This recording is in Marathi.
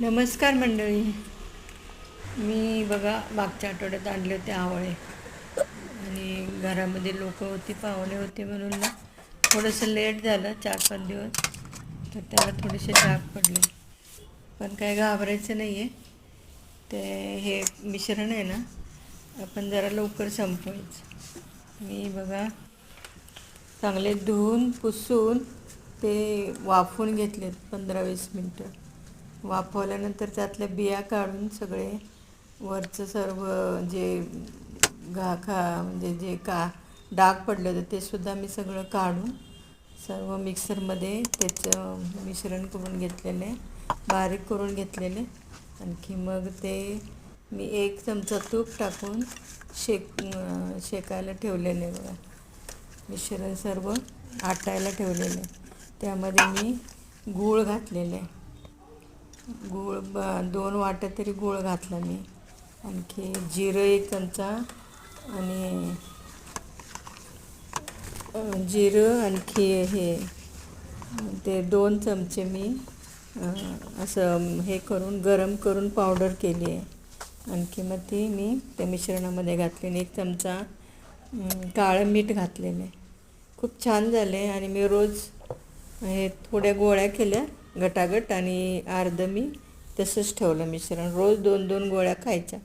नमस्कार मंडळी. मी बघा मागच्या आठवड्यात आणले होते आवळे. आणि घरामध्ये लोक होती पाहुणे होते म्हणून ना थोडंसं लेट झालं चार पाच दिवस. तर त्याला थोडेसे डाग पडले. पण काय घाबरायचं नाही आहे ते हे मिश्रण आहे ना आपण जरा लवकर संपवायचं. मी बघा चांगले धुवून पुसून ते वाफवून घेतलेत पंधरा वीस मिनटं. वाफवल्यानंतर त्यातल्या बिया काढून सगळे वरचं सर्व जे घा खा म्हणजे जे का डाग पडले होते ते सुद्धा मी सगळं काढून सर्व मिक्सरमध्ये त्याचं मिश्रण करून घेतलेले बारीक करून घेतलेले. आणखी मग ते मी एक चमचा तूप टाकून शेक शेकायला ठेवलेले बघा. मिश्रण सर्व आटायला ठेवलेले. त्यामध्ये मी गूळ घातलेले. गूळ ब दोन वाट्या तरी गूळ घातला मी. आणखी जिरं एक चमचा आणि जिरं आणखी हे ते दोन चमचे मी असं हे करून गरम करून पावडर केली आहे. आणखी मग ती मी त्या मिश्रणामध्ये घातली आणि एक चमचा काळं मीठ घातलेलं आहे खूप छान झाले आणि मी रोज हे थोड्या गोळ्या केल्या. गटागट आणि अर्ध मी तसंच ठेवलं मिश्रण. रोज दोन दोन गोळ्या खायच्या.